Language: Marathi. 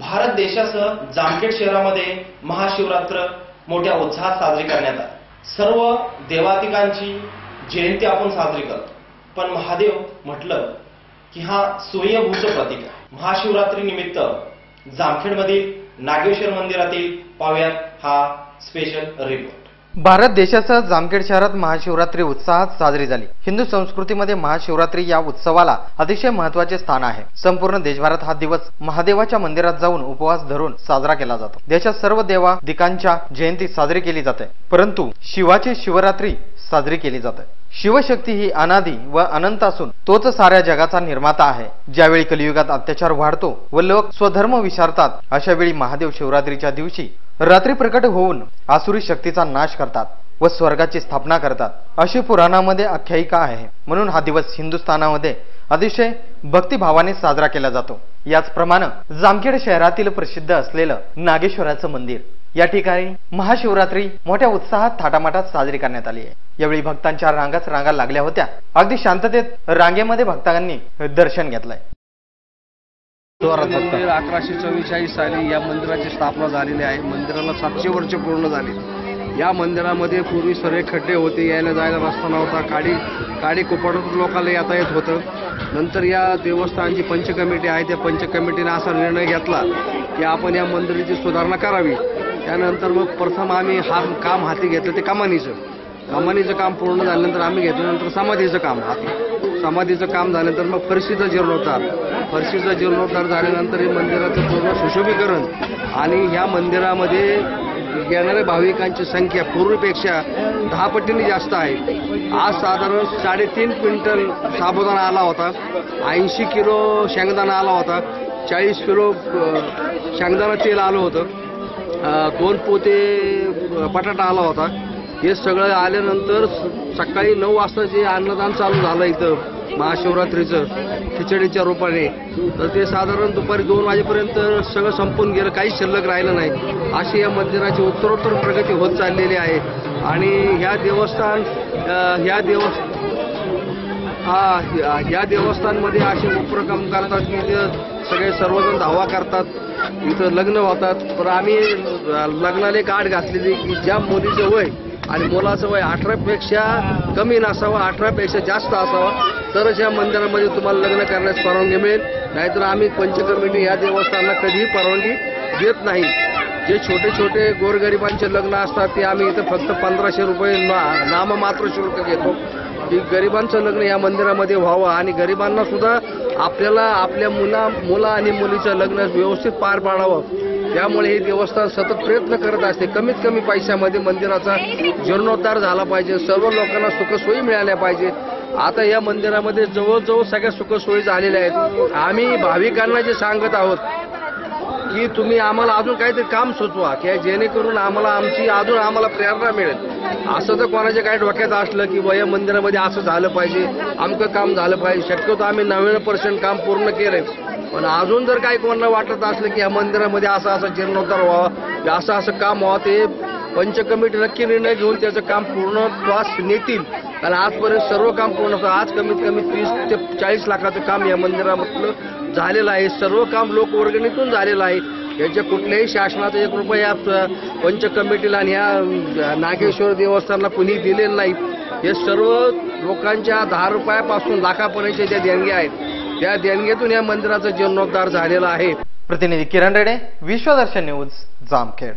भारत देशासह जामखेड शहरामध्ये महाशिवरात्र मोठ्या उत्साहात साजरी करण्यात आली. सर्व देवातिकांची जयंती आपण साजरी करतो. पण महादेव म्हटलं की हा सूर्यभूचं प्रतीक आहे. महाशिवरात्री निमित्त जामखेडमधील नागेश्वर मंदिरातील पाहुयात हा स्पेशल रिपोर्ट भारत देशासह जामखेड शहरात महाशिवरात्री उत्साहात साजरी झाली. हिंदू संस्कृतीमध्ये महाशिवरात्री या उत्सवाला अतिशय महत्त्वाचे स्थान आहे. संपूर्ण देशभरात हा दिवस महादेवाच्या मंदिरात जाऊन उपवास धरून साजरा केला जातो. देशात सर्व देवा दिकांच्या जयंती साजरी केली जाते. परंतु शिवाची शिवरात्री साजरी केली जाते. शिवशक्ती ही अनादी व अनंत असून तोच साऱ्या जगाचा निर्माता आहे. ज्यावेळी कलियुगात अत्याचार वाढतो व लोक स्वधर्म विचारतात अशा वेळी महादेव शिवरात्रीच्या दिवशी रात्री प्रकट होऊन आसुरी शक्तीचा नाश करतात व स्वर्गाची स्थापना करतात. अशी पुराणामध्ये आख्यायिका आहे. म्हणून हा दिवस हिंदुस्थानामध्ये अतिशय भक्तिभावाने साजरा केला जातो. याचप्रमाणे जामखेड शहरातील प्रसिद्ध असलेलं नागेश्वराचं मंदिर. या ठिकाणी महाशिवरात्री मोठ्या उत्साहात थाटामाटात साजरी करण्यात आली आहे. यावेळी भक्तांच्या रांगाच रांगा लागल्या होत्या. अगदी शांततेत रांगेमध्ये भक्तांनी दर्शन घेतलंय. मंदिर अकराशे चव्वेचाळीस साली या मंदिराची स्थापना झालेली आहे. मंदिराला सातशे वर्ष पूर्ण झाली. या मंदिरामध्ये पूर्वी सर्व खड्डे होते. यायला जायला रस्ता नव्हता. काडी काडी कोपरातून लोकांना येता येत होतं. नंतर या देवस्थानची पंच कमिटी आहे. त्या पंच कमिटीने असा निर्णय घेतला की आपण या मंदिराची सुधारणा करावी. त्यानंतर मग प्रथम आम्ही हा काम हाती घेतलं ते कमानीचं. कमानीचं काम पूर्ण झाल्यानंतर आम्ही घेतल्यानंतर समाधीचं काम हाती. समाधीचं काम झाल्यानंतर मग फरशीचं जीर्णोद्धार. फरशीचं जीर्णोद्धार झाल्यानंतर हे मंदिराचं पूर्ण सुशोभीकरण आणि ह्या मंदिरामध्ये येणाऱ्या भाविकांची संख्या पूर्वीपेक्षा दहा पटीने जास्त आहे. आज साधारण साडेतीन क्विंटल साबुदाणा आला होता. ऐंशी किलो शेंगदाणा आला होता. चाळीस किलो शेंगदाणा तेल आलं होतं. दोन पोते बटाटा आला होता. हे सगळं आल्यानंतर सकाळी नऊ वाजता जे अन्नदान चालू झालं इथं महाशिवरात्रीचं खिचडीच्या रूपाने. तर ते साधारण दुपारी दोन वाजेपर्यंत सगळं संपून गेलं काहीच शिल्लक राहिलं नाही. अशी या मंदिराची उत्तरोत्तर प्रगती होत चाललेली आहे. आणि ह्या देवस्थान ह्या देव हा ह्या- ह्या देवस्थानमध्ये असे उपक्रम करतात की इथं सगळे सर्वजण धावा करतात इथं लग्न होतात. पण आम्ही लग्नाला एक घातलेली की ज्या मुलीचं वय आणि मुलाचं वय अठरापेक्षा कमी नसावं अठरापेक्षा जास्त असावं. तरच या मंदिरामध्ये तुम्हाला लग्न करण्यास परवानगी मिळेल. नाहीतर आम्ही पंचकमिटी या देवस्थानाला कधीही परवानगी देत नाही. जे छोटे छोटे गोरगरिबांचे लग्न असतात ते आम्ही इथं फक्त पंधराशे रुपये ना- नाममात्र शुल्क घेतो. की गरिबांचं लग्न या मंदिरामध्ये व्हावं आणि गरिबांना सुद्धा आपल्याला आपल्या मुला मुला आणि मुलीचं लग्न व्यवस्थित पार पाडावं. त्यामुळे हे देवस्थान सतत प्रयत्न करत असते. कमीत कमी पैशामध्ये मंदिराचा जीर्णोद्धार झाला पाहिजे. सर्व लोकांना सुखसोयी मिळाल्या पाहिजे. आता या मंदिरामध्ये जवळजवळ सगळ्या सुखसोयी झालेल्या आहेत. आम्ही भाविकांना जे सांगत आहोत की तुम्ही आम्हाला अजून काहीतरी काम सुचवा की जेणेकरून आम्हाला आमची अजून आम्हाला प्रेरणा मिळेल. असं तर कोणाच्या काही डोक्यात असलं की वया मंदिरामध्ये असं झालं पाहिजे आमचं काम झालं पाहिजे. शक्यतो आम्ही नव्याण्णव पर्सेंट काम पूर्ण केलं पण अजून जर काही कोणाला वाटत असलं की या मंदिरामध्ये असं असं जीर्णोद्धार व्हावा असं असं काम व्हावं ते पंच कमिटी नक्की निर्णय घेऊन त्याचं काम पूर्ण पूर्णत्वास नेतील. कारण आजपर्यंत सर्व काम पूर्ण होतं. आज कमीत कमी तीस ते चाळीस लाखाचं काम या मंदिरामधलं झालेलं आहे. सर्व काम लोकवर्गणीतून झालेलं आहे. याच्या कुठल्याही शासनाचा एक रुपया या पंच कमिटीला आणि या नागेश्वर देवस्थानला कुणी दिलेलं नाही. हे सर्व लोकांच्या दहा रुपयापासून लाखापर्यंतच्या ज्या देणग्या आहेत त्या देणगीतून या मंदिराचा जीर्णोद्धार झालेला आहे. प्रतिनिधी किरण रेडे विश्वदर्शन न्यूज जामखेड.